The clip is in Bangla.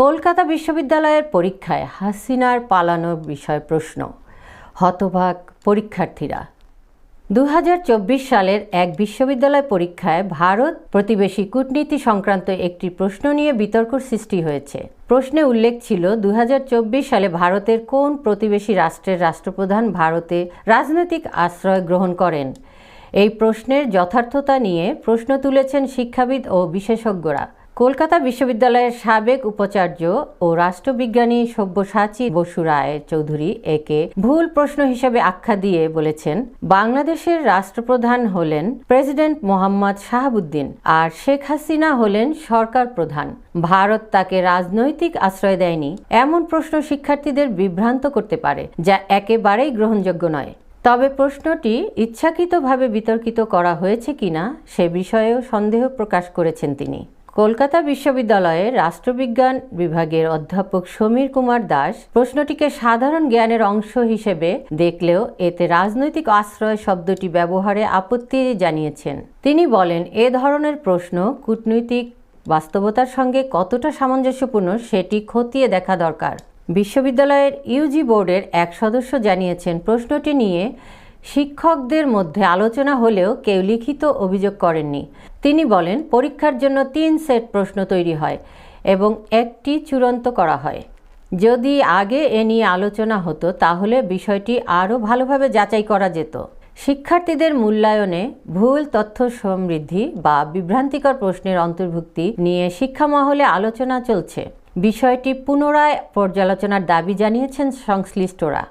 কলকাতা বিশ্ববিদ্যালয়ের পরীক্ষায় হাসিনার পালানোর বিষয় প্রশ্ন। হতভাগ পরীক্ষার্থীরা। দু হাজার চব্বিশ সালের এক বিশ্ববিদ্যালয় পরীক্ষায় ভারত প্রতিবেশী কূটনীতি সংক্রান্ত একটি প্রশ্ন নিয়ে বিতর্ক সৃষ্টি হয়েছে। প্রশ্নে উল্লেখ ছিল দু হাজার চব্বিশ সালে ভারতের কোন প্রতিবেশী রাষ্ট্রের রাষ্ট্রপ্রধান ভারতে রাজনৈতিক আশ্রয় গ্রহণ করেন? এই প্রশ্নের যথার্থতা নিয়ে প্রশ্ন তুলেছেন শিক্ষাবিদ ও বিশেষজ্ঞরা। কলকাতা বিশ্ববিদ্যালয়ের সাবেক উপাচার্য ও রাষ্ট্রবিজ্ঞানী সব্যসাচী বসু রায় চৌধুরী একে ভুল প্রশ্ন হিসেবে আখ্যা দিয়ে বলেছেন, বাংলাদেশের রাষ্ট্রপ্রধান হলেন প্রেসিডেন্ট মোহাম্মদ শাহাবুদ্দিন আর শেখ হাসিনা হলেন সরকার প্রধান। ভারত তাকে রাজনৈতিক আশ্রয় দেয়নি, এমন প্রশ্ন শিক্ষার্থীদের বিভ্রান্ত করতে পারে, যা একেবারেই গ্রহণযোগ্য নয়। তবে প্রশ্নটি ইচ্ছাকৃতভাবে বিতর্কিত করা হয়েছে কিনা সে বিষয়েও সন্দেহ প্রকাশ করেছেন তিনি। কলকাতা বিশ্ববিদ্যালয়ের রাষ্ট্রবিজ্ঞান বিভাগের অধ্যাপক সমীর কুমার দাস প্রশ্নটিকে সাধারণ জ্ঞানের অংশ হিসেবে দেখলেও এতে রাজনৈতিক আশ্রয় শব্দটি ব্যবহারে আপত্তি জানিয়েছেন। তিনি বলেন, এ ধরনের প্রশ্ন কূটনৈতিক বাস্তবতার সঙ্গে কতটা সামঞ্জস্যপূর্ণ সেটি খতিয়ে দেখা দরকার। বিশ্ববিদ্যালয়ের ইউজি বোর্ডের এক সদস্য জানিয়েছেন, প্রশ্নটি নিয়ে শিক্ষকদের মধ্যে আলোচনা হলেও কেউ লিখিত অভিযোগ করেননি। তিনি বলেন, পরীক্ষার জন্য তিন সেট প্রশ্ন তৈরি হয় এবং একটি চূড়ান্ত করা হয়। যদি আগে এ নিয়ে আলোচনা হতো, তাহলে বিষয়টি আরও ভালোভাবে যাচাই করা যেত। শিক্ষার্থীদের মূল্যায়নে ভুল তথ্য সমৃদ্ধি বা বিভ্রান্তিকর প্রশ্নের অন্তর্ভুক্তি নিয়ে শিক্ষা মহলে আলোচনা চলছে। বিষয়টি পুনরায় পর্যালোচনার দাবি জানিয়েছেন সংশ্লিষ্টরা।